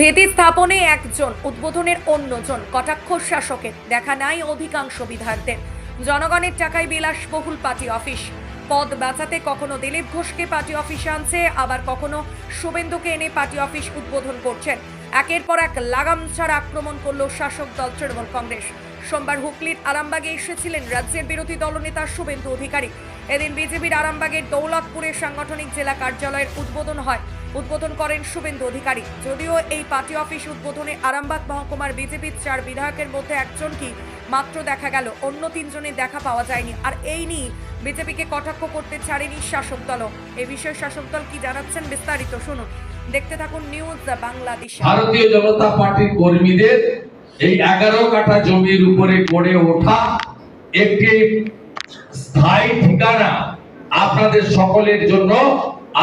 ভীতি স্থাপনে একজন, উদ্বোধনের অন্যজন, কটাক্ষ শাসকের, দেখা নাই অধিকাংশ বিধায়কদের। জনগণের টাকায় বিলাসবহুল পার্টি অফিস। পদ বাঁচাতে কখনো দিলীপ ঘোষকে পার্টি অফিসে আনছে, আবার কখনো শুভেন্দুকে এনে পার্টি অফিস উদ্বোধন করছেন। একের পর এক লাগাম ছাড়া আক্রমণ করল শাসক দল তৃণমূল কংগ্রেস। সোমবার হুগলির আরামবাগে এসেছিলেন রাজ্যের বিরোধী দলনেতা শুভেন্দু অধিকারী। এদিন বিজেপির আরামবাগের দৌলতপুরের সাংগঠনিক জেলা কার্যালয়ের উদ্বোধন হয়। উদ্বোধন করেন শুভেন্দু অধিকারী। যদিও এই পার্টি অফিস উদ্বোধনে আরামবাগ মহকুমার বিজেপির চার বিধায়কের মধ্যে একজনকে মাত্র দেখা গেল, অন্য তিনজনের দেখা পাওয়া যায়নি। আর এই নিয়ে বিজেপিকে কটাক্ষ করতে ছাড়েনি শাসক দলও। এ বিষয়ে শাসক দল কি জানাচ্ছেন বিস্তারিত শুনুন। দেখতে থাকুন নিউজ বাংলাদেশ। ভারতীয় জনতা পার্টির কর্মীদের এই এগারো কাঠা জমির উপরে গড়ে ওঠা একটি স্থায়ী ঠিকানা আপনাদের সকলের জন্য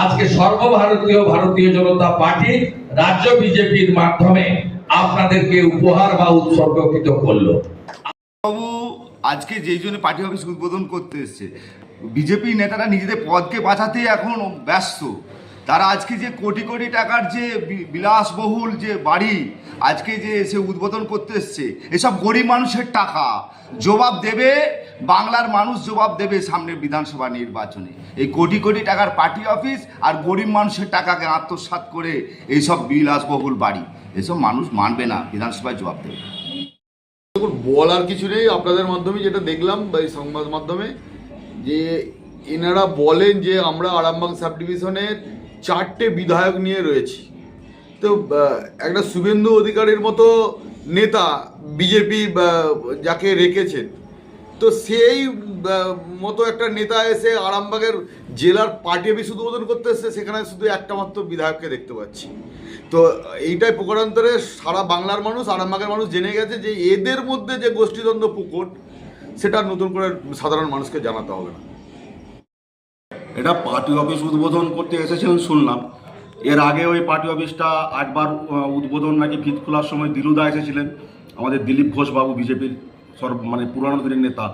আজকে সর্বভারতীয় ভারতীয় জনতা পার্টি রাজ্য বিজেপির মাধ্যমে আপনাদেরকে উপহার বা উৎসর্গকৃত করল। বাবু, আজকে যেই জন্য পার্টি অফিস উদ্বোধন করতে এসছে, বিজেপি নেতারা নিজেদের পদকে বাঁচাতে এখন ব্যস্ত। তারা আজকে যে কোটি কোটি টাকার যে বিলাসবহুল যে বাড়ি, আজকে যে এসে উদ্বোধন করতে এসছে, এসব গরিব মানুষের টাকা জবাব দেবে, বাংলার মানুষ জবাব দেবে সামনের বিধানসভা নির্বাচনে। এই কোটি কোটি টাকার পার্টি অফিস আর গরিব মানুষের টাকাকে আত্মসাৎ করে এইসব বিলাসবহুল বাড়ি, এসব মানুষ মানবে না, বিধানসভায় জবাব দেবে বলার কিছু নেই, আপনাদের মাধ্যমে যেটা দেখলাম বা এই সংবাদ মাধ্যমে, যে এনারা বলেন যে আমরা আরামবাগ সাব ডিভিশনের চারটে বিধায়ক নিয়ে রয়েছি। তো একটা শুভেন্দু অধিকারীর মতো নেতা বিজেপি যাকে রেখেছেন, তো সেই মতো একটা নেতা এসে আরামবাগের জেলার পার্টি অফিস উদ্বোধন করতে এসছে, সেখানে শুধু একটা মাত্র বিধায়ককে দেখতে পাচ্ছি। তো, এইটাই প্রকারান্তরে সারা বাংলার মানুষ, আরামবাগের মানুষ জেনে গেছে যে এদের মধ্যে যে গোষ্ঠীদ্বন্দ্ব পুকুর, সেটা নতুন করে সাধারণ মানুষকে জানাতে হবে না। এটা পার্টি অফিস উদ্বোধন করতে এসেছিলেন শুনলাম। এর আগে ওই পার্টি অফিসটা আটবার উদ্বোধন নাকি ভিত খোলার সময় দিলুদা এসেছিলেন, আমাদের দিলীপ ঘোষবাবু বিজেপির সর্ব মানে পুরানো দিনের নেতা।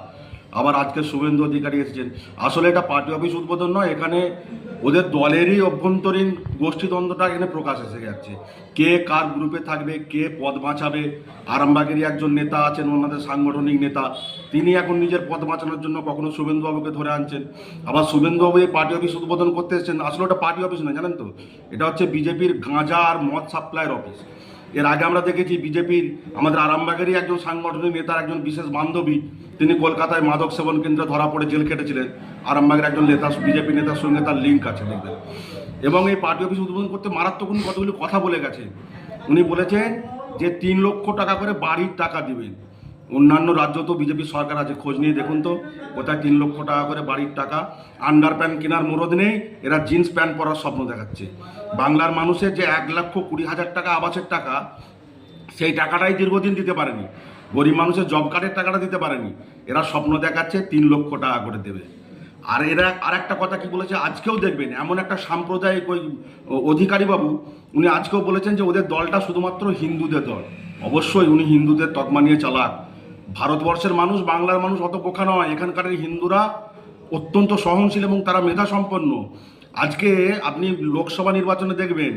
আবার আজকে শুভেন্দু অধিকারী এসেছেন। আসলে এটা পার্টি অফিস উদ্বোধন নয়, এখানে ওদের দলেরই অভ্যন্তরীণ গোষ্ঠীদ্বন্দ্বটা এখানে প্রকাশ এসে যাচ্ছে। কে কার গ্রুপে থাকবে, কে পদ বাঁচাবে? আরামবাগেরই একজন নেতা আছেন, ওনাদের সাংগঠনিক নেতা। তিনি এখন নিজের পদ বাঁচানোর জন্য কখনো শুভেন্দুবাবুকে ধরে আনছেন। আবার শুভেন্দুবাবু এই পার্টি অফিস উদ্বোধন করতে এসেছেন। আসলে ওটা পার্টি অফিস না জানেন তো? এটা হচ্ছে বিজেপির গাঁজা আর মদ সাপ্লাইয়ের অফিস। এর আগে আমরা দেখেছি বিজেপির আমাদের আরামবাগেরই একজন সাংগঠনিক নেতার একজন বিশেষ বান্ধবী তিনি কলকাতায় মাদক সেবন কেন্দ্রে ধরা পড়ে জেল কেটেছিলেন আরামবাগের একজন নেতা, বিজেপি নেতার সঙ্গে তার লিঙ্ক আছে দেখবেন। এবং এই পার্টি অফিস উদ্বোধন করতে মারাত্মক উনি কতগুলি কথা বলে গেছে উনি বলেছেন যে তিন লক্ষ টাকা করে বাড়ির টাকা দিবেন। অন্যান্য রাজ্য তো বিজেপি সরকার আছে, খোঁজ নিয়ে দেখুন তো, কোথায় তিন লক্ষ টাকা করে বাড়ির টাকা। আন্ডার প্যান্ট কেনার মুরদ নেই, এরা জিন্স প্যান্ট পরার স্বপ্ন দেখাচ্ছে। বাংলার মানুষের যে এক লক্ষ কুড়ি হাজার টাকা আবাসের টাকা, সেই টাকাটাই দীর্ঘদিন দিতে পারেনি। গরিব মানুষের জব কার্ডের টাকাটা দিতে পারেনি। এরা স্বপ্ন দেখাচ্ছে, তিন লক্ষ টাকা করে দেবে। আর এরা, আর একটা কথা কি বলেছে, আজকেও দেখবেন, এমন একটা সাম্প্রদায়িক ওই অধিকারী বাবু উনি আজকেও বলেছেন যে ওদের দলটা শুধুমাত্র হিন্দুদের দল। অবশ্যই উনি হিন্দুদের তকমা নিয়ে চালাক। ভারতবর্ষের মানুষ, বাংলার মানুষ অত পোখা নয়। এখানকার হিন্দুরা অত্যন্ত সহনশীল এবং তারা মেধা সম্পন্ন আজকে আপনি লোকসভা নির্বাচনে দেখবেন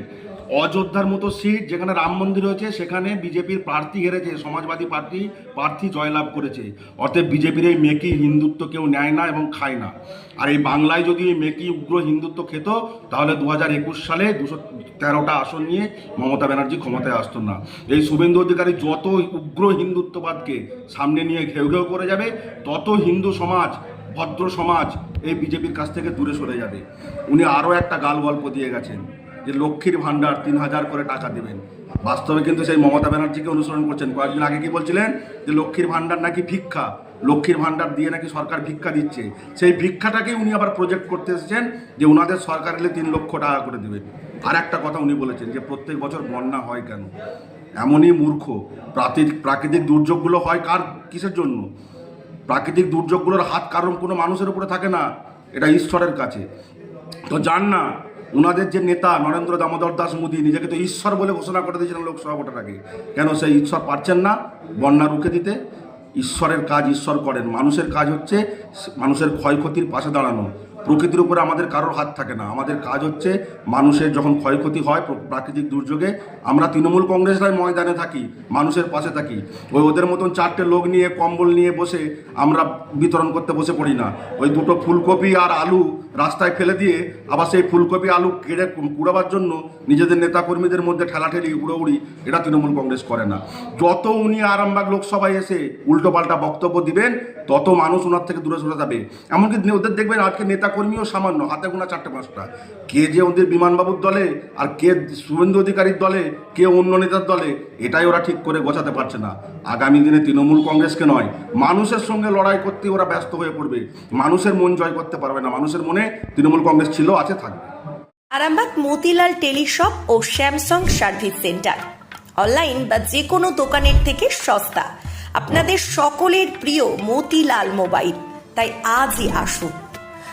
অযোধ্যার মতো সিট যেখানে রাম মন্দির হয়েছে সেখানে বিজেপির প্রার্থী হেরেছে, সমাজবাদী পার্টি প্রার্থী জয়লাভ করেছে। অর্থাৎ বিজেপির এই মেকি হিন্দুত্ব কেউ নেয় না এবং খায় না। আর এই বাংলায় যদি এই মেকি উগ্র হিন্দুত্ব খেত, তাহলে দু হাজার একুশ সালে দুশো তেরোটা আসন নিয়ে মমতা ব্যানার্জি ক্ষমতায় আসতো না। এই শুভেন্দু অধিকারী যত উগ্র হিন্দুত্ববাদকে সামনে নিয়ে ঘেউ ঘেউ করে যাবে, তত হিন্দু সমাজ, ভদ্র সমাজ এই বিজেপির কাছ থেকে দূরে সরে যাবে। উনি আরও একটা গাল গল্প দিয়ে গেছেন। যে লক্ষ্মীর ভাণ্ডার তিন হাজার করে টাকা দেবেন। বাস্তবে কিন্তু সেই মমতা ব্যানার্জিকে অনুসরণ করছেন। কয়েকদিন আগে কি বলছিলেন? যে লক্ষ্মীর ভাণ্ডার নাকি ভিক্ষা। লক্ষ্মীর ভাণ্ডার দিয়ে নাকি সরকার ভিক্ষা দিচ্ছে। সেই ভিক্ষাটাকেই উনি আবার প্রজেক্ট করতে এসেছেন যে ওনাদের সরকার এলে তিন লক্ষ টাকা করে দেবে। আর একটা কথা উনি বলেছেন যে প্রত্যেক বছর বন্যা হয় কেন? এমনই মূর্খ। প্রাকৃতিক প্রাকৃতিক দুর্যোগগুলো হয় কার, কিসের জন্য? প্রাকৃতিক দুর্যোগগুলোর হাত কারণ কোনো মানুষের উপরে থাকে না। এটা ঈশ্বরের কাছে। তো যান না। ওনাদের যে নেতা নরেন্দ্র দামোদর দাস মোদী, নিজেকে তো ঈশ্বর বলে ঘোষণা করে দিয়েছিলেন লোকসভা ভোটের আগে। কেন সেই ঈশ্বর পারছেন না? বন্যা রুখে দিতে। ঈশ্বরের কাজ ঈশ্বর করেন। মানুষের কাজ হচ্ছে মানুষের ক্ষয়ক্ষতির পাশে দাঁড়ানো। প্রকৃতির উপরে আমাদের কারোর হাত থাকে না। আমাদের কাজ হচ্ছে মানুষের যখন ক্ষয়ক্ষতি হয় প্রাকৃতিক দুর্যোগে, আমরা তৃণমূল কংগ্রেসরাই ময়দানে থাকি, মানুষের পাশে থাকি। ওই ওদের মতন চারটে লোক নিয়ে, কম্বল নিয়ে বসে আমরা বিতরণ করতে বসে পড়ি না। ওই দুটো ফুলকপি আর আলু রাস্তায় ফেলে দিয়ে আবার সেই ফুলকপি আলু কেড়ে কুড়াবার জন্য নিজেদের নেতাকর্মীদের মধ্যে ঠেলাঠেলি উড়োউড়ি, এটা তৃণমূল কংগ্রেস করে না। যত উনি আরামবাগ লোকসভায় এসে উল্টোপাল্টা বক্তব্য দিবেন, তত মানুষ ওনার থেকে দূরে সরে যাবে। এমনকি ওদের দেখবেন আজকে নেতাকর্মীও সামান্য, হাতে গোনা চারটে পাঁচটা। কে যে ওদের বিমানবাবুর দলে আর কে শুভেন্দু অধিকারীর দলে, কে অন্য নেতার দলে, এটাই ওরা ঠিক করে গোছাতে পারছে না। আগামী দিনে তৃণমূল কংগ্রেসকে নয়, মানুষের সঙ্গে লড়াই করতে ওরা ব্যস্ত হয়ে পড়বে। মানুষের মন জয় করতে পারবে না, মানুষের মনে তৃণমূল কংগ্রেস ছিল, আছে, থাকবে। আরামবাগ, মতিলাল টেলিশপ ও স্যামসাং সার্ভিস সেন্টার। অনলাইন বা যে কোনো দোকানের থেকে সস্তা। আপনাদের সকলের প্রিয় মতিলাল মোবাইল। তাই আজই আসুন।